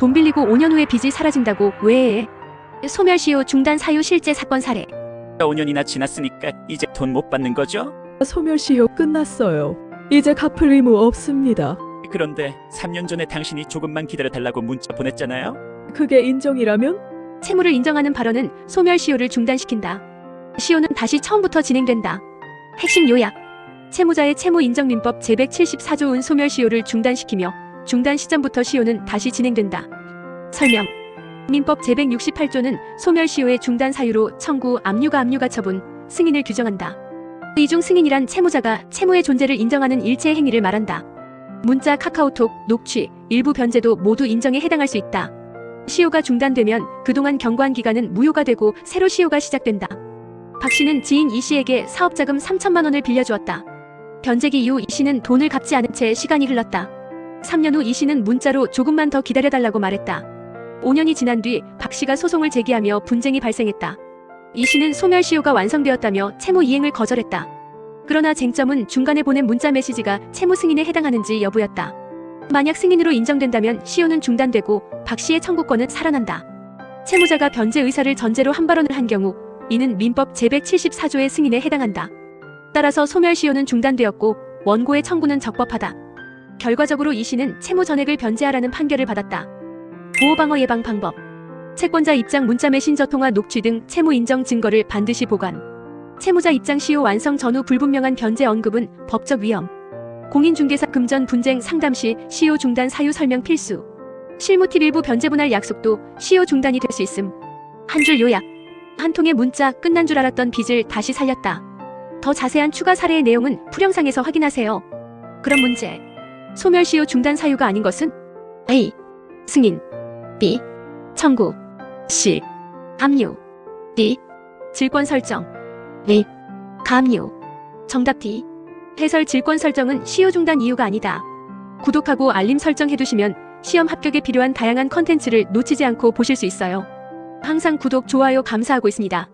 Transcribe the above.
돈 빌리고 5년 후에 빚이 사라진다고 왜 해? 소멸시효 중단 사유 실제 사건 사례 5년이나 지났으니까 이제 돈 못 받는 거죠? 소멸시효 끝났어요. 이제 갚을 의무 없습니다. 그런데 3년 전에 당신이 조금만 기다려 달라고 문자 보냈잖아요. 그게 인정이라면? 채무를 인정하는 발언은 소멸시효를 중단시킨다. 시효는 다시 처음부터 진행된다. 핵심 요약. 채무자의 채무 인정 민법 제174조 은 소멸시효를 중단시키며 중단 시점부터 시효는 다시 진행된다. 설명. 민법 제168조는 소멸시효의 중단 사유로 청구, 압류가 압류가 처분, 승인을 규정한다. 이중 승인이란 채무자가 채무의 존재를 인정하는 일체의 행위를 말한다. 문자, 카카오톡, 녹취, 일부 변제도 모두 인정에 해당할 수 있다. 시효가 중단되면 그동안 경과한 기간은 무효가 되고 새로 시효가 시작된다. 박 씨는 지인 이 씨에게 사업자금 3천만 원을 빌려주었다. 변제기 이후 이 씨는 돈을 갚지 않은 채 시간이 흘렀다. 3년 후 이 씨는 문자로 조금만 더 기다려달라고 말했다. 5년이 지난 뒤 박 씨가 소송을 제기하며 분쟁이 발생했다. 이 씨는 소멸시효가 완성되었다며 채무 이행을 거절했다. 그러나 쟁점은 중간에 보낸 문자 메시지가 채무 승인에 해당하는지 여부였다. 만약 승인으로 인정된다면 시효는 중단되고 박 씨의 청구권은 살아난다. 채무자가 변제 의사를 전제로 한 발언을 한 경우 이는 민법 제174조의 승인에 해당한다. 따라서 소멸시효는 중단되었고 원고의 청구는 적법하다. 결과적으로 이 씨는 채무 전액을 변제하라는 판결을 받았다. 보호방어 예방 방법 채권자 입장 문자 메신저 통화 녹취 등 채무 인정 증거를 반드시 보관 채무자 입장 시효 완성 전후 불분명한 변제 언급은 법적 위험 공인중개사 금전 분쟁 상담 시 시효 중단 사유 설명 필수. 실무 팁 일부 변제 분할 약속도 시효 중단이 될 수 있음. 한 줄 요약. 한 통의 문자 끝난 줄 알았던 빚을 다시 살렸다. 더 자세한 추가 사례의 내용은 풀영상에서 확인하세요. 그럼 문제. 소멸시효 중단 사유가 아닌 것은 A. 승인 B. 청구 C. 압류 D. 질권 설정 E. 가압류 정답 D. 해설 질권 설정은 시효 중단 이유가 아니다. 구독하고 알림 설정 해두시면 시험 합격에 필요한 다양한 컨텐츠를 놓치지 않고 보실 수 있어요. 항상 구독, 좋아요 감사하고 있습니다.